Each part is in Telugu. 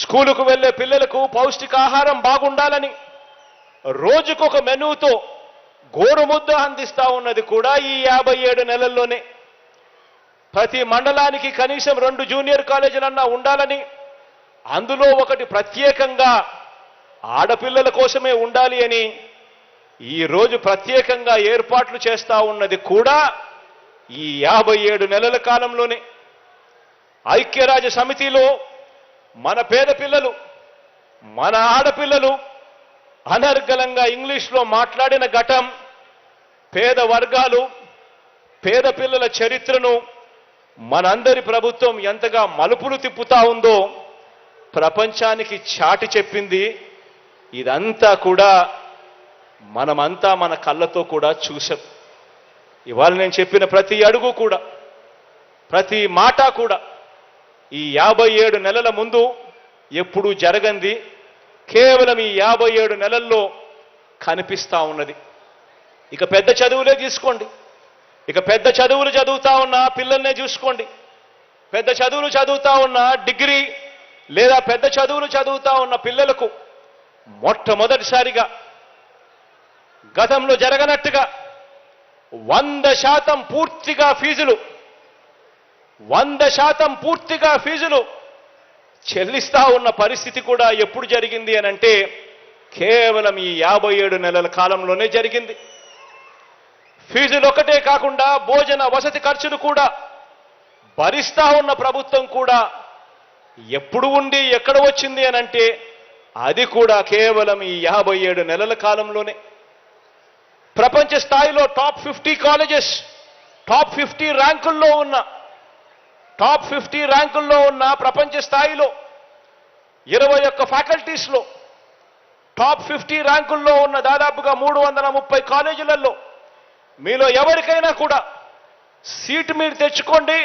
స్కూలుకు వెళ్ళే పిల్లలకు పౌష్టికాహారం బాగుండాలని రోజుకొక మెనూతో గోరుముద్ద అందిస్తా ఉన్నది కూడా ఈ యాభై ఏడు నెలల్లోనే. ప్రతి మండలానికి కనీసం రెండు జూనియర్ కాలేజీలన్నా ఉండాలని అందులో ఒకటి ప్రత్యేకంగా ఆడపిల్లల కోసమే ఉండాలి అని ఈ రోజు ప్రత్యేకంగా ఏర్పాట్లు చేస్తా ఉన్నది కూడా ఈ యాభై ఏడు నెలల కాలంలోనే. ఐక్యరాజ్య సమితిలో మన పేద పిల్లలు మన ఆడపిల్లలు అనర్గళంగా ఇంగ్లీష్లో మాట్లాడిన ఘటం పేద వర్గాలు పేద పిల్లల చరిత్రను మనందరి ప్రభుత్వం ఎంతగా మలుపులు తిప్పుతా ఉందో ప్రపంచానికి చాటి చెప్పింది. ఇదంతా కూడా మనమంతా మన కళ్ళతో కూడా చూసాం ఇవాళ నేను చెప్పిన ప్రతి అడుగు కూడా ప్రతి మాట కూడా ఈ యాభై ఏడు నెలల ముందు ఎప్పుడూ జరగంది. కేవలం ఈ యాభై ఏడు నెలల్లో కనిపిస్తా ఉన్నది. ఇక పెద్ద చదువులే తీసుకోండి. ఇక పెద్ద చదువులు చదువుతా ఉన్న పిల్లల్నే చూసుకోండి. పెద్ద చదువులు చదువుతా ఉన్న డిగ్రీ లేదా పెద్ద చదువులు చదువుతా ఉన్న పిల్లలకు మొట్టమొదటిసారిగా గతంలో జరగనట్టుగా వంద శాతం పూర్తిగా ఫీజులు వంద శాతం పూర్తిగా ఫీజులు చెల్లిస్తా ఉన్న పరిస్థితి కూడా ఎప్పుడు జరిగింది అని అంటే కేవలం ఈ యాభై ఏడు నెలల కాలంలోనే జరిగింది. ఫీజులు ఒకటే కాకుండా భోజన వసతి ఖర్చులు కూడా భరిస్తా ఉన్న ప్రభుత్వం కూడా ఎప్పుడు ఉండి ఎక్కడ వచ్చింది అని అంటే అది కూడా కేవలం ఈ యాభై ఏడు నెలల కాలంలోనే. ప్రపంచ స్థాయిలో top fifty colleges top fifty ర్యాంకుల్లో ఉన్న టాప్ ఫిఫ్టీ ర్యాంకుల్లో ఉన్న ప్రపంచ స్థాయిలో ఇరవై ఒక్క ఫ్యాకల్టీస్లో టాప్ ఫిఫ్టీ ర్యాంకుల్లో ఉన్న దాదాపుగా మూడు వందల ముప్పై కాలేజీలలో మీలో ఎవరికైనా కూడా సీటు మీరు తెచ్చుకోండి.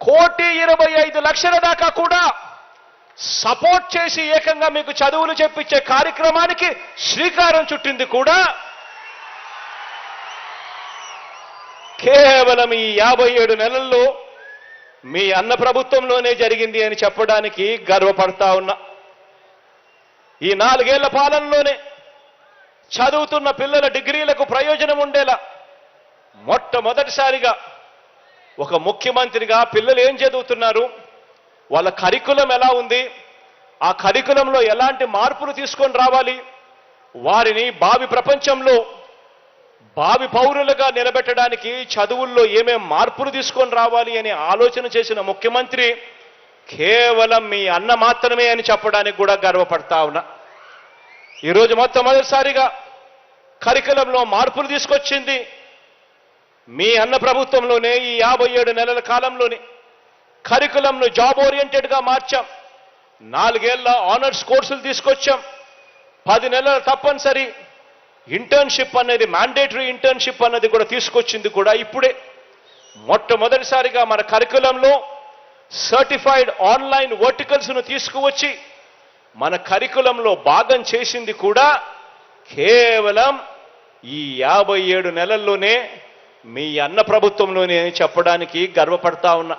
కోటి ఇరవై ఐదు లక్షల దాకా కూడా సపోర్ట్ చేసి ఏకంగా మీకు చదువులు చెప్పించే కార్యక్రమానికి శ్రీకారం చుట్టింది కూడా కేవలం ఈ యాభై ఏడు నెలల్లో మీ అన్న ప్రభుత్వంలోనే జరిగింది అని చెప్పడానికి గర్వపడతా ఉన్నా. ఈ నాలుగేళ్ళ పాలనలోనే చదువుతున్న పిల్లల డిగ్రీలకు ప్రయోజనం ఉండేలా మొట్టమొదటిసారిగా ఒక ముఖ్యమంత్రిగా పిల్లలు ఏం చదువుతున్నారు? వాళ్ళ కరికులం ఎలా ఉంది? ఆ కరికులంలో ఎలాంటి మార్పులు తీసుకొని రావాలి? వారిని భావి ప్రపంచంలో భావి పౌరులుగా నిలబెట్టడానికి చదువుల్లో ఏమేం మార్పులు తీసుకొని రావాలి అని ఆలోచన చేసిన ముఖ్యమంత్రి కేవలం మీ అన్న మాత్రమే అని చెప్పడానికి కూడా గర్వపడతా ఉన్నా. ఈరోజు మొట్టమొదటిసారిగా కరికులంలో మార్పులు తీసుకొచ్చింది మీ అన్న ప్రభుత్వంలోనే ఈ యాభై ఏడు నెలల కాలంలోనే. కరికులంను జాబ్ ఓరియంటెడ్గా మార్చాం. నాలుగేళ్ళ ఆనర్స్ కోర్సులు తీసుకొచ్చాం. పది నెలల తప్పనిసరి ఇంటర్న్షిప్ అనేది మ్యాండేటరీ ఇంటర్న్షిప్ అన్నది కూడా తీసుకొచ్చింది కూడా ఇప్పుడే. మొట్టమొదటిసారిగా మన కరికులంలో సర్టిఫైడ్ ఆన్లైన్ వర్టికల్స్ను తీసుకువచ్చి మన కరికులంలో భాగం చేసింది కూడా కేవలం ఈ యాభై ఏడు నెలల్లోనే మీ అన్న ప్రభుత్వంలోనే చెప్పడానికి గర్వపడతా ఉన్నా.